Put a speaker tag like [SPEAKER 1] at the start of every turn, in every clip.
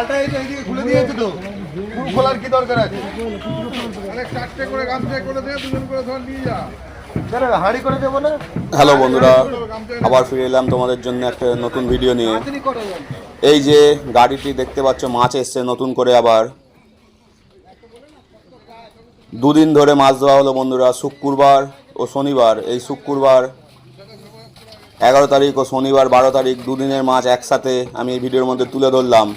[SPEAKER 1] জালটা এই তো এইদিকে খুলে দিয়েছে তো। খোলার কি দরকার আছে?
[SPEAKER 2] আরে চারটে করে গামছা করে দে দুজন করে ধর নিয়ে যা।
[SPEAKER 1] দাঁড়া, হাঁড়ি করে দেবো না?
[SPEAKER 3] হ্যালো বন্ধুরা আবার ফিরে এলাম তোমাদের জন্য একটা নতুন ভিডিও নিয়ে। এই যে গাড়িটি দেখতে পাচ্ছ মাছ এসছে নতুন করে আবার। দুদিন ধরে মাছ ধরা হলো বন্ধুরা শুক্রবার ও শনিবার। এই শুক্রবার এগারো তারিখ ও শনিবার বারো তারিখ দুদিনের মাছ একসাথে আমি এই ভিডিওর মধ্যে তুলে ধরলাম।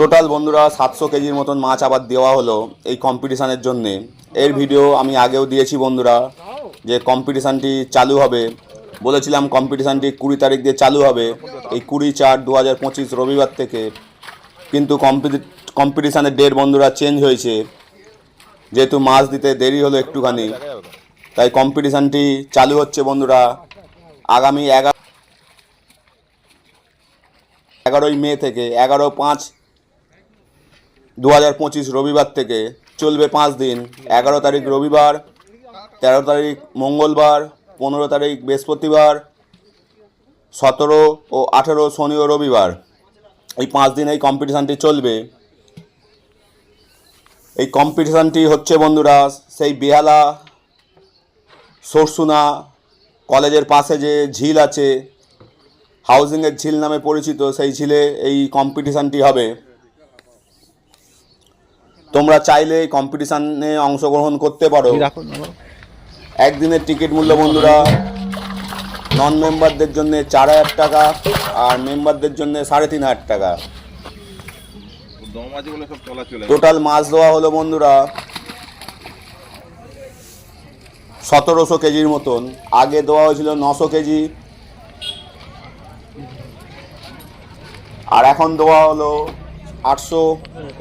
[SPEAKER 3] টোটাল বন্ধুরা সাতশো কেজির মতন মাছ আবার দেওয়া হলো এই কম্পিটিশানের জন্যে। এর ভিডিও আমি আগেও দিয়েছি বন্ধুরা, যে কম্পিটিশানটি চালু হবে। বলেছিলাম কম্পিটিশানটি কুড়ি তারিখ দিয়ে চালু হবে, এই কুড়ি চার দু হাজার পঁচিশ রবিবার থেকে। কিন্তু কম্পিটি কম্পিটিশানের ডেট বন্ধুরা চেঞ্জ হয়েছে। যেহেতু মাছ দিতে দেরি হলো একটুখানি, তাই কম্পিটিশানটি চালু হচ্ছে বন্ধুরা। আগামী এগারো এগারোই মে থেকে এগারো পাঁচ দু হাজার পঁচিশ রবিবার থেকে চলবে পাঁচ দিন। এগারো তারিখ রবিবার, তেরো তারিখ মঙ্গলবার, পনেরো তারিখ বৃহস্পতিবার, সতেরো ও আঠেরো শনি ও রবিবার। এই পাঁচ দিন এই কম্পিটিশানটি চলবে। এই কম্পিটিশানটি হচ্ছে বন্ধুরা সেই বেহালা, সরসুনা, কলেজের পাশে যে ঝিল আছে হাউজিংয়ের ঝিল নামে পরিচিত সেই ঝিলে এই কম্পিটিশানটি হবে। তোমরা চাইলে এই কম্পিটিশানে অংশগ্রহণ করতে পারো। একদিনের টিকিট মূল্য বন্ধুরা নন মেম্বারদের জন্য চার হাজার টাকা আর মেম্বারদের জন্য সাড়ে তিন হাজার টাকা। টোটাল মাছ দেওয়া হলো বন্ধুরা সতেরোশো কেজির মতন। আগে দেওয়া হয়েছিল নশো কেজি। আর এখন দেওয়া হলো আটশো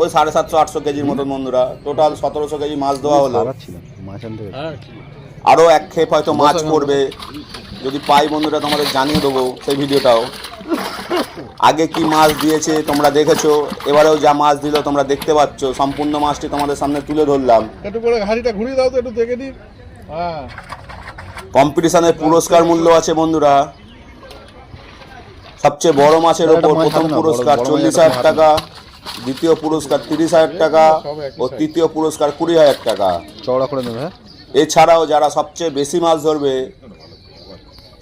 [SPEAKER 3] ওই সাড়ে সাতশো আটশো কেজির মতন বন্ধুরা। টোটাল সতেরোশো কেজি মাছ দেওয়া হলো। আরও এক খেপ হয়তো মাছ পড়বে। যদি পাই বন্ধুরা তোমাদের জানিয়ে দেবো সেই ভিডিওটাও। আগে কি মাছ দিয়েছে তোমরা দেখেছ এবারেও যা মাছ দিল তোমরা দেখতে পাচ্ছ। সম্পূর্ণ মাছটি তোমাদের সামনে তুলে ধরলাম।
[SPEAKER 2] একটু করে হাড়িটা ঘুরিয়ে দাও তো একটু দেখে দিই হ্যাঁ।
[SPEAKER 3] কম্পিটিশনের পুরস্কার মূল্য আছে বন্ধুরা। সবচেয়ে বড় মাছের ওপর প্রথম পুরস্কার চল্লিশ হাজার টাকা। দ্বিতীয় পুরস্কার তিরিশ হাজার টাকা ও তৃতীয় পুরস্কার কুড়ি হাজার টাকা।
[SPEAKER 1] চওড়া করে নেবে হ্যাঁ?
[SPEAKER 3] এছাড়াও যারা সবচেয়ে বেশি মাছ ধরবে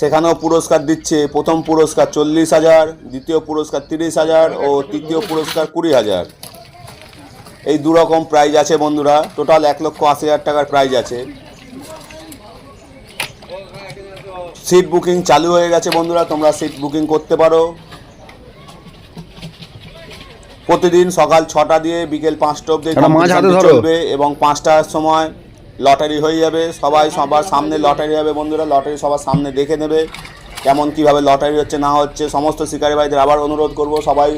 [SPEAKER 3] সেখানেও পুরস্কার দিচ্ছে। প্রথম পুরস্কার চল্লিশ হাজার দ্বিতীয় পুরস্কার তিরিশ হাজার ও তৃতীয় পুরস্কার কুড়ি হাজার। এই দু রকম প্রাইজ আছে বন্ধুরা। টোটাল এক লক্ষ আশি হাজার টাকার প্রাইজ আছে। সিট বুকিং চালু হয়ে গেছে বন্ধুরা। তোমরা সিট বুকিং করতে পারো। প্রতিদিন সকাল ছটা দিয়ে বিকেল পাঁচটা
[SPEAKER 1] ধরো।
[SPEAKER 3] চলবে এবং পাঁচটার সময় লটারি হয়ে যাবে। সবাই সবার সামনে লটারি হবে বন্ধুরা লটারি সবার সামনে দেখে নেবে কেমন কীভাবে লটারি হচ্ছে না হচ্ছে। সমস্ত শিকারি ভাইদের আবার অনুরোধ করব সবাই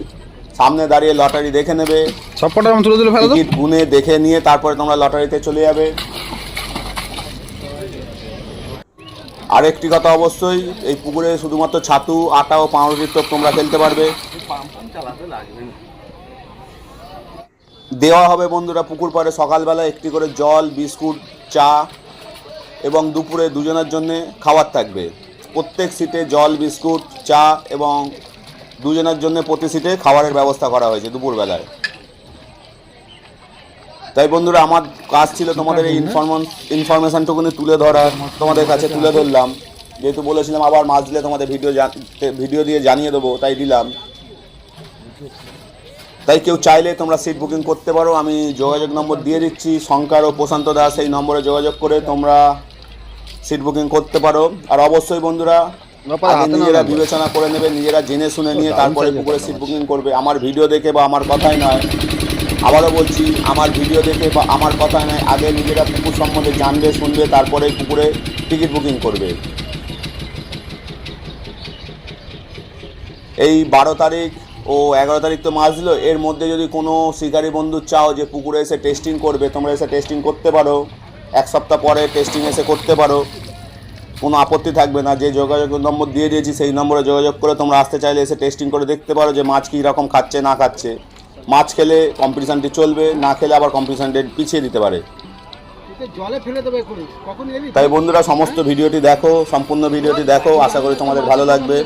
[SPEAKER 3] সামনে দাঁড়িয়ে লটারি দেখে নেবে।
[SPEAKER 1] সব তুলে তুলে ফেলো
[SPEAKER 3] টিকিট গুনে দেখে নিয়ে তারপরে তোমরা লটারিতে চলে যাবে। আরেকটি কথা অবশ্যই এই পুকুরে শুধুমাত্র ছাতু আটা ও পাউরুটির টোপ তোমরা খেলতে পারবে। দেওয়া হবে বন্ধুরা পুকুর পাড়ে সকালবেলা একটি করে জল বিস্কুট চা এবং দুপুরে দুজনের জন্য খাবার থাকবে। প্রত্যেক সিটে জল বিস্কুট চা এবং দুজনের জন্য প্রতি সিটে খাবারের ব্যবস্থা করা হয়েছে দুপুরবেলায়। তাই বন্ধুরা আমার কাজ ছিল তোমাদের এই ইনফরমেশন ইনফরমেশনটুকুনি তুলে ধরা তোমাদের কাছে তুলে ধরলাম। যেহেতু বলেছিলাম আবার মাছ দিলে তোমাদের ভিডিও ভিডিও দিয়ে জানিয়ে দেবো তাই দিলাম। তাই কেউ চাইলে তোমরা সিট বুকিং করতে পারো। আমি যোগাযোগ নম্বর দিয়ে দিচ্ছি। শঙ্কর ও প্রশান্ত দাস এই নম্বরে যোগাযোগ করে তোমরা সিট বুকিং করতে পারো। আর অবশ্যই বন্ধুরা আগে নিজেরা বিবেচনা করে নেবে নিজেরা জেনে শুনে নিয়ে তারপরে পুকুরে সিট বুকিং করবে। আমার ভিডিও দেখে বা আমার কথাই নয় আবারও বলছি আমার ভিডিও দেখে বা আমার কথাই নয় আগে নিজেরা পুকুর সম্বন্ধে জানবে শুনবে তারপরে পুকুরে টিকিট বুকিং করবে। এই বারো তারিখ ও এগারো তারিখ তো মাছ দিল, এর মধ্যে যদি কোনো শিকারী বন্ধু চাও যে পুকুরে এসে টেস্টিং করবে, তোমরা এসে টেস্টিং করতে পারো। এক সপ্তাহ পরে টেস্টিং এসে করতে পারো। কোনো আপত্তি থাকবে না, যে যোগাযোগ নম্বর দিয়ে দিয়েছি সেই নম্বরে যোগাযোগ করে তোমরা আসতে চাইলে এসে টেস্টিং করে দেখতে পারো যে মাছ কী রকম খাচ্ছে, না খাচ্ছে। মাছ খেলে কম্পিটিশানটি চলবে, না খেলে আবার কম্পিটিশান ডেট পিছিয়ে দিতে পারে। তাই বন্ধুরা সমস্ত ভিডিওটি দেখো সম্পূর্ণ ভিডিওটি দেখো আশা করি তোমাদের ভালো লাগবে।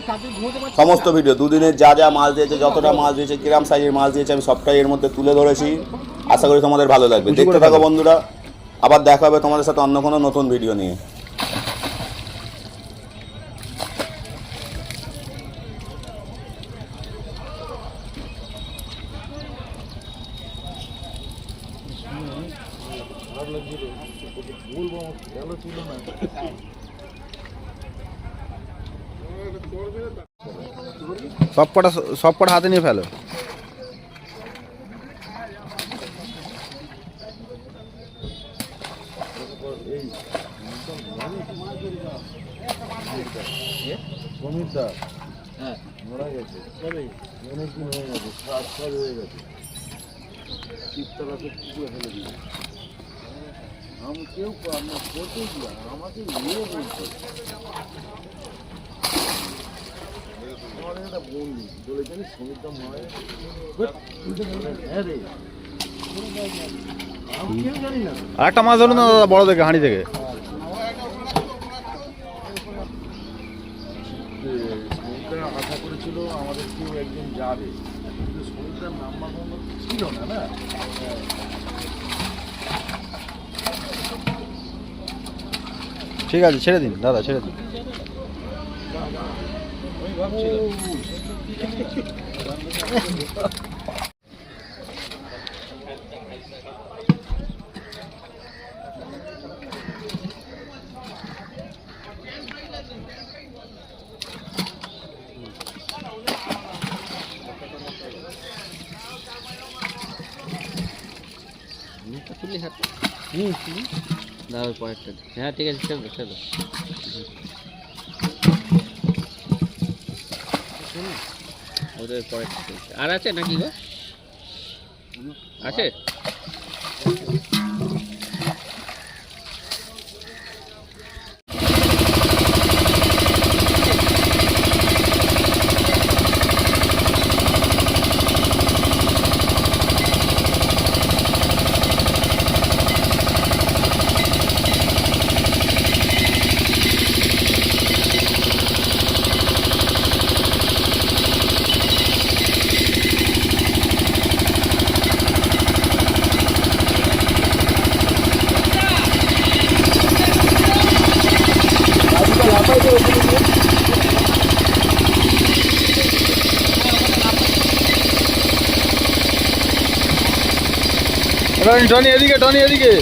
[SPEAKER 3] সমস্ত ভিডিও দুদিনের যা যা মাছ দিয়েছে যতটা মাছ দিয়েছে কিরাম সাইজের মাছ দিয়েছে আমি সবটাই এর মধ্যে তুলে ধরেছি। আশা করি তোমাদের ভালো লাগবে। দেখতে থাকো বন্ধুরা আবার দেখা হবে তোমাদের সাথে অন্য কোনো নতুন ভিডিও নিয়ে।
[SPEAKER 4] সব কটা সব কটা হাতে নিয়ে ফেলো আর একটা মাছ ধরুন না দাদা বড় থেকে হাঁড়ি থেকে
[SPEAKER 2] আশা করেছিল আমাদের কেউ একদিন যাবে কিন্তু সমুদ্রের নাম্বার ছিল না না?
[SPEAKER 4] ঠিক আছে ছেড়ে দিন দাদা ছেড়ে দিন।
[SPEAKER 5] খুললি হাত হুম। দাও পরেরটা। হ্যাঁ ঠিক আছে চলো চলো। ওদের চলছে। আর আছে নাকি গো আছে
[SPEAKER 4] টনি এদিকে টনি এদিকে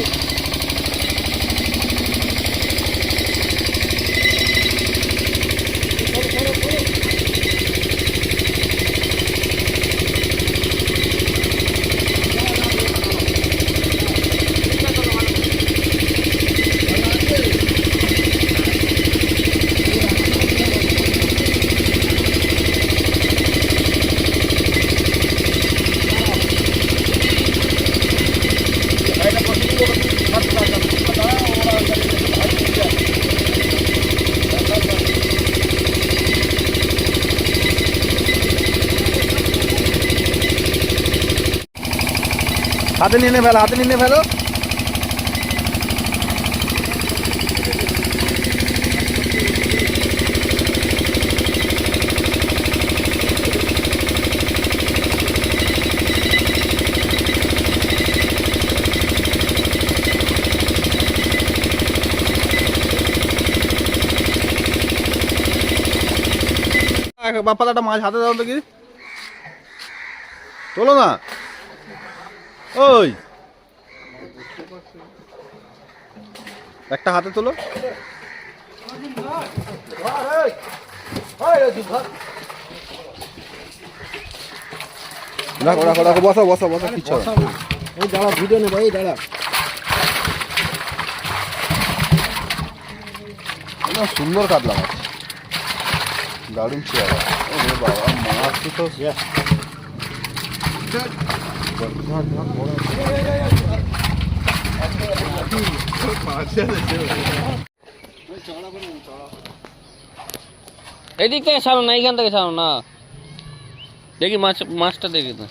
[SPEAKER 4] হাতে নিয়ে ফেলো, হাতে নিয়ে ফেলো। বাপ্পা একটা মাছ হাতে দাও তো কি তোলো না? ওই। একটা হাতে তোলো। রাখো রাখো রাখো বসো বসো বসো
[SPEAKER 2] এই দাঁড়া ভিডিও নেব এই দাঁড়া।
[SPEAKER 4] সুন্দর কাতলা মাছ। দারুণ চেয়ারা ওরে বাবা মাছ তো
[SPEAKER 5] এদিক থেকে ছাড়ো না এইখান থেকে ছাড়ো না। দেখি মাছ মাছটা দেখি তো।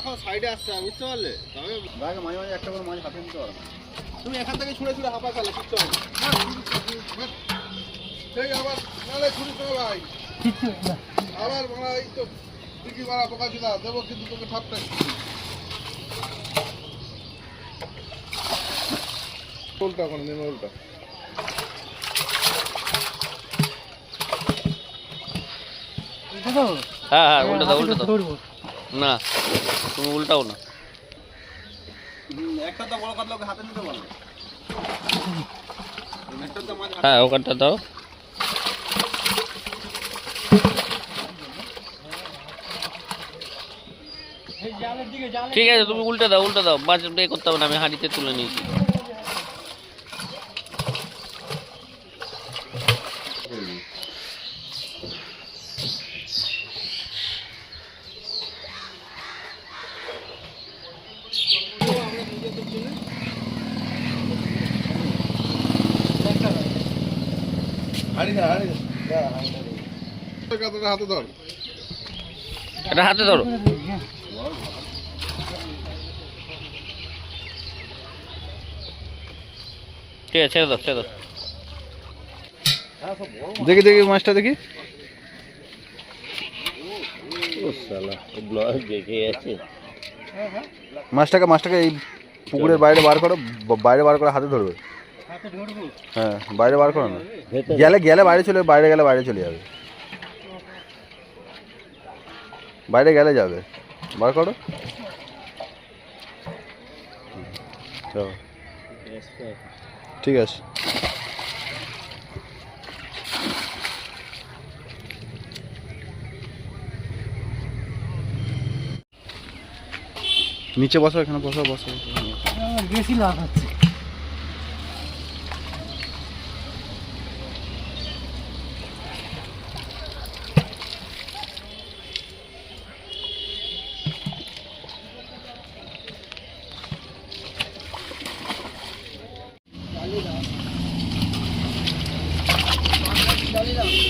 [SPEAKER 6] এখন সাইডে আসতে হবে বুঝতে পারলে? তবে
[SPEAKER 4] মাঝে মাঝে একটা করে মাছ হাতে নিতে পারবে
[SPEAKER 6] তুমি এখান থেকে ছুঁড়ে ছুঁড়ে হাঁপা চালে না। সেই আবার নালে ছুরি করে ভাই। আবার মারা এই তো টিকি মারা পোকা ছিল দেবো কিন্তু তোকে ঠাপটা উল্টা ওখানে নেমে উল্টা।
[SPEAKER 7] হ্যাঁ হ্যাঁ উল্টো দাও উল্টো দাও। না তুমি উল্টাও না।
[SPEAKER 8] একটা তো বড় কাতলাকে হাতে নিতে পারবে একটা তো মাছ
[SPEAKER 7] হ্যাঁ ওখানটা দাও। ঠিক আছে তুমি উল্টে দাও উল্টে দাও। মাছ এ করতে হবে না আমি হাঁড়িতে তুলে নিয়েছি।
[SPEAKER 6] হাতে ধর
[SPEAKER 7] এটা হাতে ধরো। ঠিক আছে ছেড়ে দাও ছেড়ে দাও।
[SPEAKER 4] দেখি দেখি মাছটা দেখি। মাছটাকে মাছটাকে এই পুকুরের বাইরে বার করো বাইরে বার করে হাতে ধরবে। হ্যাঁ বাইরে বার করো না। গেলে গেলে বাইরে চলে বাইরে গেলে বাইরে চলে যাবে। বাইরে গেলে যাবে। বার করো। চলো। ঠিক আছে। নিচে বসো এখানে বসো বসো।
[SPEAKER 9] বেশি লাভ হচ্ছে
[SPEAKER 4] মাছ একটা হাতে না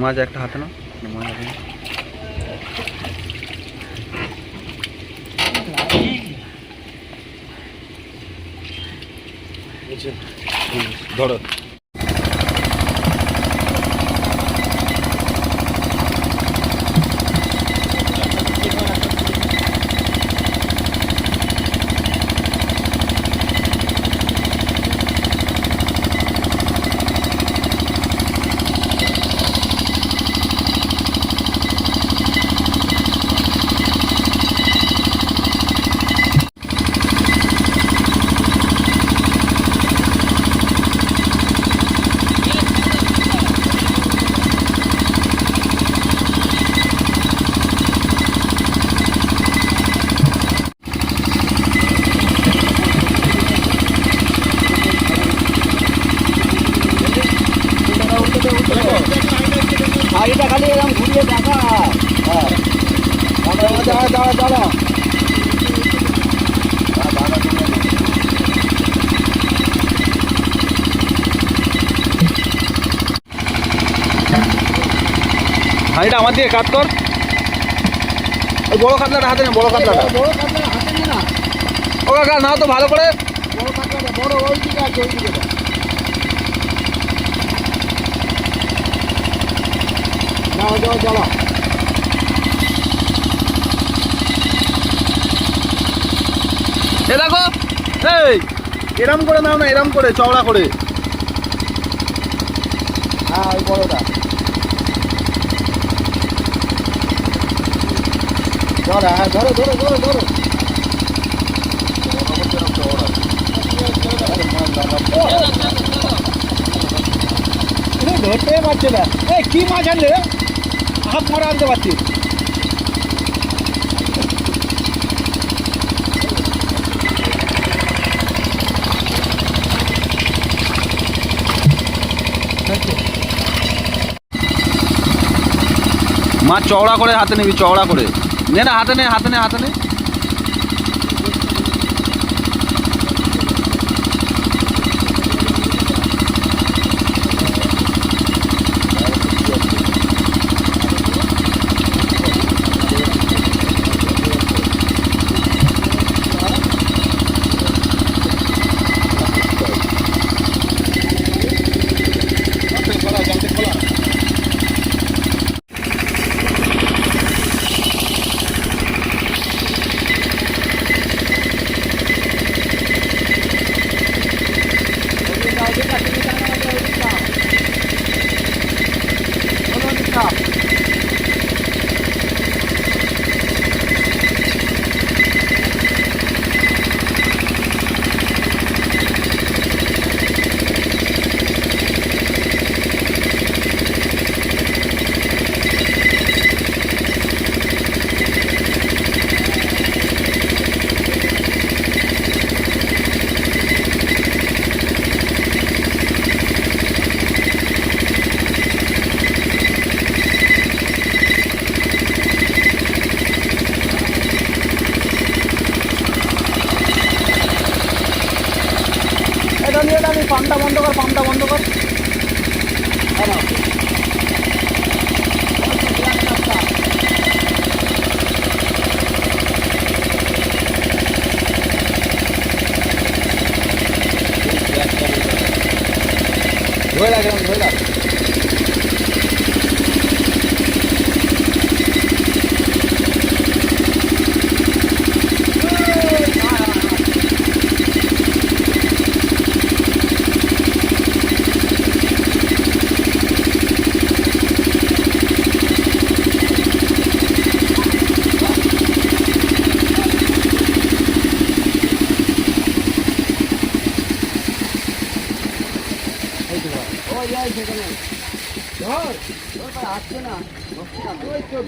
[SPEAKER 4] মাছ হাতে নাও। ধরো হাঁড়িটা আমার দিকে কাট কর। ওই বড় কাতলাটা হাতে নে বড় কাতলাটা।
[SPEAKER 9] বড় কাতলা হাতে না
[SPEAKER 4] ও কাকা তো ভালো করে।
[SPEAKER 9] বড় কাতলাটা বড় ওই দিকে আছে ওই দিকে দাও। যাও যাও
[SPEAKER 4] এ দেখো এই। এরম করে নাও না এরম করে চওড়া করে।
[SPEAKER 9] হ্যাঁ ওই বড়টা। মা হ্যাঁ, ধরো ধরো ধরো ধরো। মাছ হাত মারা পারছি।
[SPEAKER 4] মাছ চওড়া করে হাতে নিবি, চওড়া করে। নে না হাতে নে হাতে নে হাতে নে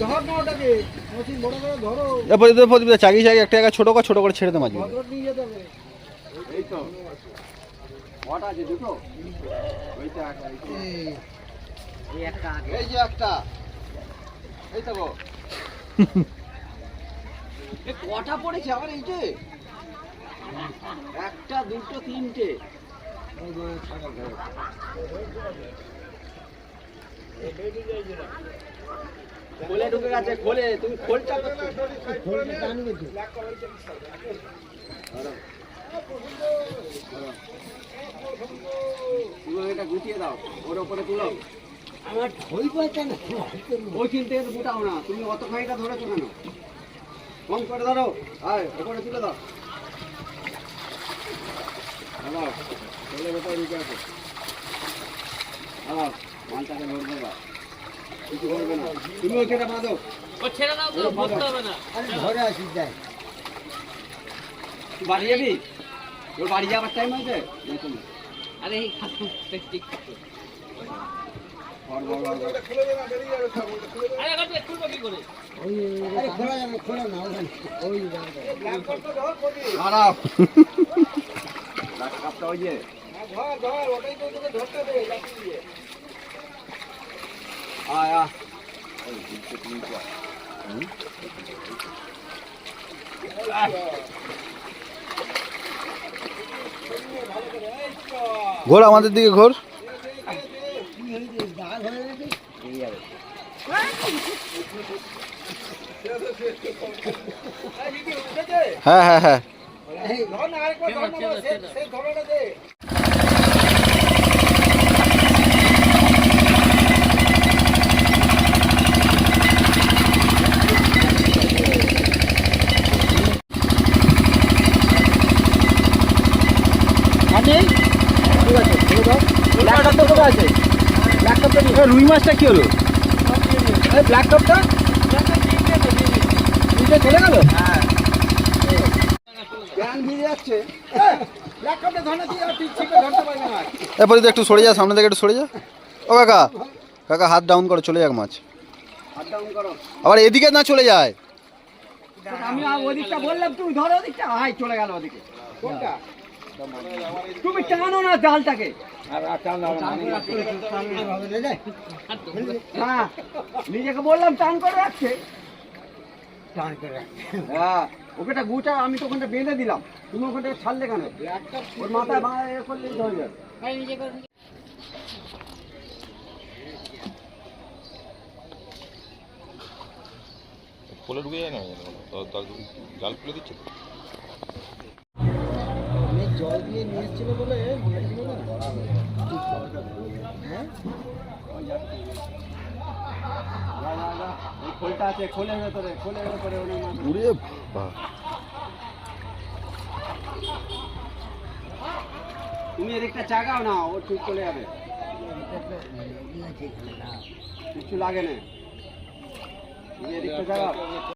[SPEAKER 4] ধর
[SPEAKER 9] না ওটাকে। করে ধরো।
[SPEAKER 4] এ প্রদীপ প্রদীপ চাগি চাগি একটা জায়গায় ছোট কর ছোট করে ছেড়ে দে মাছগুলো
[SPEAKER 9] ভদ্র নিয়ে যেতে হবে।
[SPEAKER 5] এই যে একটা। এই তো গো। এ কটা পড়েছে আবার এই যে একটা দুটো তিনটে। খোলে ঢুকে গেছে খোলে তুমি খোলটা তুমি এটা গুটিয়ে দাও ওর উপরে তুলো। আমার ধরি পাচ্ছে না ওই চিনতে গুটাও না তুমি অত খাইটা ধরেছো কেন? কম করে ধরো আয় ওপরে তুলে দাও। হ্যালো চলে ভেতরে ঢুকে আছে। হ্যালো মালটাকে ধরবে বা কিছু করবে না তুমি ওইটা বাঁধো
[SPEAKER 9] ধরে আসিস যাই
[SPEAKER 5] তুই বাড়ি যাবি তোর বাড়ি যাবার টাইম আছে আরে এই
[SPEAKER 1] না
[SPEAKER 9] না ওই
[SPEAKER 5] যে
[SPEAKER 9] ধর ধর ওটাই তো তোকে ধরতে দে লাঠি দিয়ে
[SPEAKER 5] আয় আয়।
[SPEAKER 4] ঘোর আমাদের দিকে ঘোর। হ্যাঁ হ্যাঁ হ্যাঁ।
[SPEAKER 9] সে ধরোটা দে
[SPEAKER 4] এ, রুই মাছটা কি হলো
[SPEAKER 9] ব্ল্যাক টপটা নিচে চলে গেল
[SPEAKER 5] জ্ঞান ভিজে যাচ্ছে
[SPEAKER 9] ব্ল্যাক টপটা ধর না তুই আর ঠিক ঠিক ধরতে পারবি না
[SPEAKER 4] এ প্রদীপ একটু সরে যা সামনে থেকে একটু সরে যা। ও কাকা কাকা হাত ডাউন করো চলে যাক মাছ।
[SPEAKER 5] হাত ডাউন করো
[SPEAKER 4] আবার এদিকে না চলে যায়।
[SPEAKER 5] আমি ওদিকটা বললাম তুমি ধরো ওদিকটা। হাই চলে গেল ওদিকে।
[SPEAKER 9] কোনটা?
[SPEAKER 5] তুমি টানো না জালটাকে। না নিজেকে বললাম টান করে রাখছে। হ্যাঁ ওকেটা গুটা আমি তো ওখানটা বেঁধে দিলাম। তুমি ওখানটা ছাড়লে কেন? ওর মাথায় মাথায় এ করলেই হয়ে যাবে।
[SPEAKER 10] ঢুকে যায় না? জাল খুলে দিচ্ছে তো
[SPEAKER 5] এই খোলটা আছে খোলের ভেতরে খোলের ভেতরে ওনার মাথায়
[SPEAKER 4] উড়ে বাবা
[SPEAKER 5] তুমি এদিকটা চাগাও না ও ঠিক চলে যাবে। কিছু লাগে না। তুমি এদিকটা চাগাও